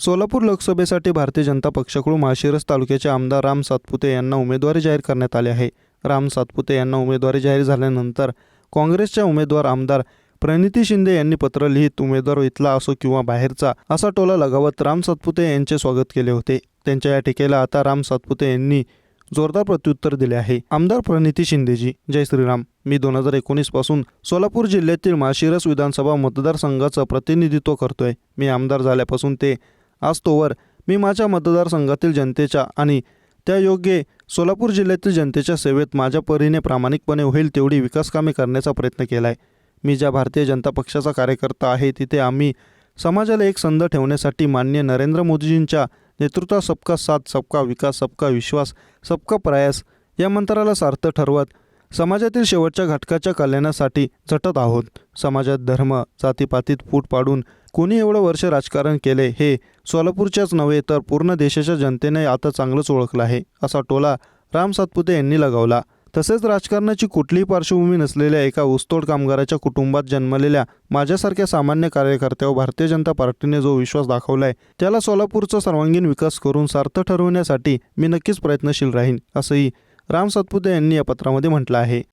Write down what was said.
सोलापूर लोकसभेसाठी भारतीय जनता पक्षाकडून माळशिरस तालुक्याचे आमदार राम सातपुते यांना उमेदवारी जाहीर करण्यात आली आहे. राम सातपुते यांना उमेदवारी जाहीर झाल्यानंतर काँग्रेसच्या उमेदवार आमदार प्रणिती शिंदे यांनी पत्र लिहित उमेदवार इथला असो किंवा बाहेरचा असा टोला लगावत राम सातपुते यांचे स्वागत केले होते. त्यांच्या या टीकेला आता राम सातपुते यांनी जोरदार प्रत्युत्तर दिले आहे. आमदार प्रणिती शिंदेजी जय श्रीराम. मी दोन हजार एकोणीसपासून सोलापूर जिल्ह्यातील माळशिरस विधानसभा मतदारसंघाचं प्रतिनिधित्व करतोय. मी आमदार झाल्यापासून ते आज तोवर मी माझ्या मतदारसंघातील जनतेच्या आणि त्या योग्य सोलापूर जिल्ह्यातील जनतेच्या सेवेत माझ्या परीने प्रामाणिकपणे होईल तेवढी विकासकामे करण्याचा प्रयत्न केला आहे मी ज्या भारतीय जनता पक्षाचा कार्यकर्ता आहे तिथे आम्ही समाजाला एक संध ठेवण्यासाठी मान्य नरेंद्र मोदीजींच्या नेतृत्वात सबका साथ सबका विकास सबका विश्वास सबका प्रयास या मंत्राला सार्थ ठरवत समाजातील शेवटच्या घटकाच्या कल्याणासाठी झटत आहोत. समाजात धर्म जातीपातीत फूट पाडून कोणी एवढं वर्ष राजकारण केले हे सोलापूरच्याच नव्हे तर पूर्ण देशाच्या जनतेने आता चांगलंच ओळखलं आहे असा टोला राम सातपुते यांनी लगावला. तसेच राजकारणाची कुठलीही पार्श्वभूमी नसलेल्या एका ऊसतोड कामगाराच्या कुटुंबात जन्मलेल्या माझ्यासारख्या सामान्य कार्यकर्त्यावर भारतीय जनता पार्टीने जो विश्वास दाखवलाय त्याला सोलापूरचा सर्वांगीण विकास करून सार्थ ठरवण्यासाठी मी नक्कीच प्रयत्नशील राहीन असंही राम सातपुते यांनी या पत्रामध्ये म्हटलं आहे.